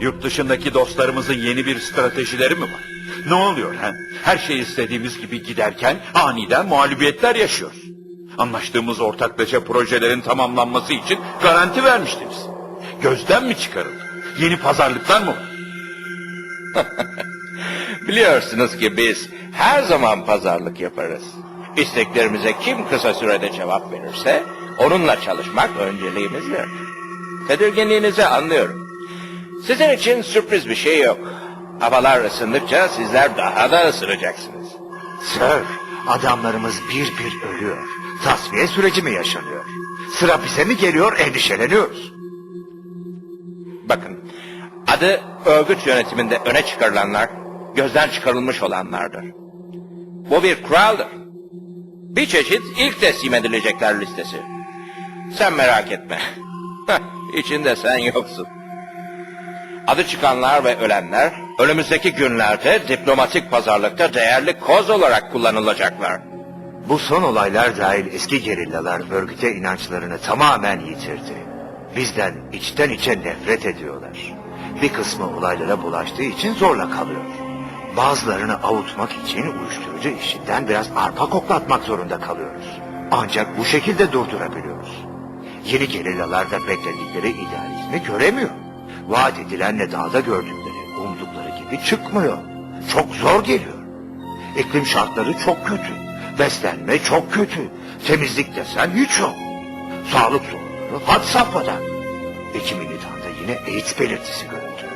Yurt dışındaki dostlarımızın yeni bir stratejileri mi var? Ne oluyor ha? Her şey istediğimiz gibi giderken aniden mağlubiyetler yaşıyoruz. Anlaştığımız ortaklaşa projelerin tamamlanması için garanti vermiştiniz. Gözden mi çıkarıldı? Yeni pazarlıklar mı var? Biliyorsunuz ki biz her zaman pazarlık yaparız. İsteklerimize kim kısa sürede cevap verirse onunla çalışmak önceliğimizdir. Tedirginliğinizi anlıyorum. Sizin için sürpriz bir şey yok. Havalar ısındıkça sizler daha da ısınacaksınız. Sir, adamlarımız bir bir ölüyor. Tasfiye süreci mi yaşanıyor? Sıra bize mi geliyor endişeleniyoruz. Bakın, adı örgüt yönetiminde öne çıkarılanlar, gözden çıkarılmış olanlardır. Bu bir kuraldır. Bir çeşit ilk teslim edilecekler listesi. Sen merak etme. İçinde sen yoksun. Adı çıkanlar ve ölenler, önümüzdeki günlerde diplomatik pazarlıkta değerli koz olarak kullanılacaklar. Bu son olaylar dahil eski gerillalar örgüte inançlarını tamamen yitirdi. Bizden içten içe nefret ediyorlar. Bir kısmı olaylara bulaştığı için zorla kalıyor. Bazılarını avutmak için uyuşturucu işinden biraz arpa koklatmak zorunda kalıyoruz. Ancak bu şekilde durdurabiliyoruz. Yeni gerillalarda bekledikleri idealizmi göremiyor. Vaat edilenle dağda gördükleri, umdukları gibi çıkmıyor. Çok zor geliyor. İklim şartları çok kötü. Beslenme çok kötü. Temizlik desen hiç yok. Sağlık sorunları had safhada. İki militanda yine AIDS belirtisi görüldü.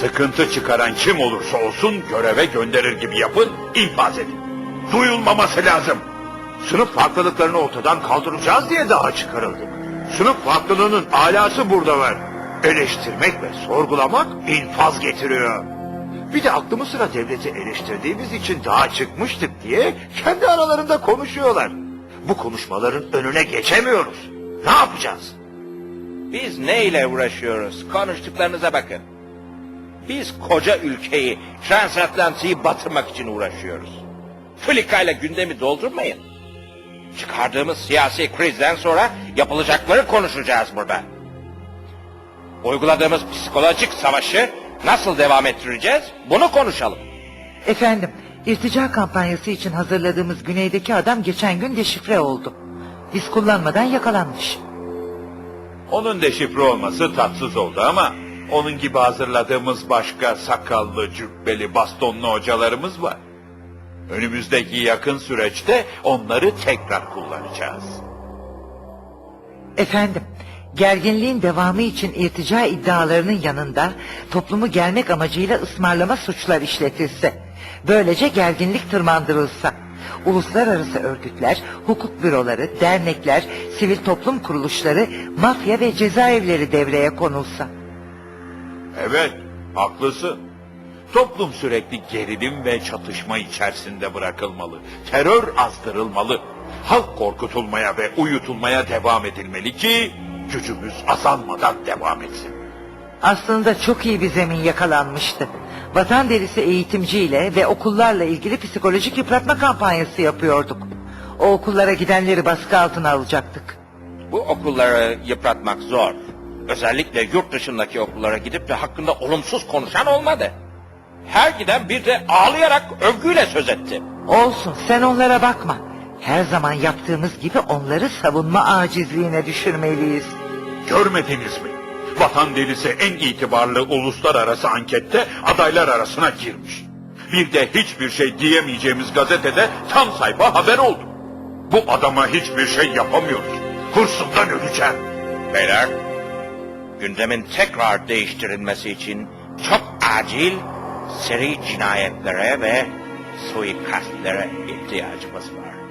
Sıkıntı çıkaran kim olursa olsun göreve gönderir gibi yapın, infaz edin. Duyulmaması lazım. Sınıf farklılıklarını ortadan kaldıracağız diye daha çıkarıldık. Sınıf farklılığının alası burada var. Eleştirmek ve sorgulamak infaz getiriyor. Bir de aklımı sıra devleti eleştirdiğimiz için daha çıkmıştık diye kendi aralarında konuşuyorlar. Bu konuşmaların önüne geçemiyoruz. Ne yapacağız? Biz ne ile uğraşıyoruz? Konuştuklarınıza bakın. Biz koca ülkeyi, transatlantiği batırmak için uğraşıyoruz. Flikayla gündemi doldurmayın. Çıkardığımız siyasi krizden sonra yapılacakları konuşacağız burada. Uyguladığımız psikolojik savaşı nasıl devam ettireceğiz? Bunu konuşalım. Efendim, irtica kampanyası için hazırladığımız güneydeki adam geçen gün deşifre oldu. Biz kullanmadan yakalanmış. Onun deşifre olması tatsız oldu ama onun gibi hazırladığımız başka sakallı, cübbeli, bastonlu hocalarımız var. Önümüzdeki yakın süreçte onları tekrar kullanacağız. Efendim, gerginliğin devamı için irtica iddialarının yanında toplumu gelmek amacıyla ısmarlama suçlar işletilse, böylece gerginlik tırmandırılsa, uluslararası örgütler, hukuk büroları, dernekler, sivil toplum kuruluşları, mafya ve cezaevleri devreye konulsa. Evet, haklısın. Toplum sürekli gerilim ve çatışma içerisinde bırakılmalı. Terör azdırılmalı. Halk korkutulmaya ve uyutulmaya devam edilmeli ki gücümüz azalmadan devam etsin. Aslında çok iyi bir zemin yakalanmıştı. Vatan derisi eğitimciyle ve okullarla ilgili psikolojik yıpratma kampanyası yapıyorduk. O okullara gidenleri baskı altına alacaktık. Bu okulları yıpratmak zor. Özellikle yurt dışındaki okullara gidip de hakkında olumsuz konuşan olmadı. Her giden bir de ağlayarak övgüyle söz etti. Olsun sen onlara bakma. Her zaman yaptığımız gibi onları savunma acizliğine düşürmeliyiz. Görmediniz mi? Vatan delisi en itibarlı uluslararası ankette adaylar arasına girmiş. Bir de hiçbir şey diyemeyeceğimiz gazetede tam sayfa haber oldu. Bu adama hiçbir şey yapamıyoruz. Hırsından öleceğim. Beyler, gündemin tekrar değiştirilmesi için çok acil seri cinayetlere ve suikastlere ihtiyacımız var.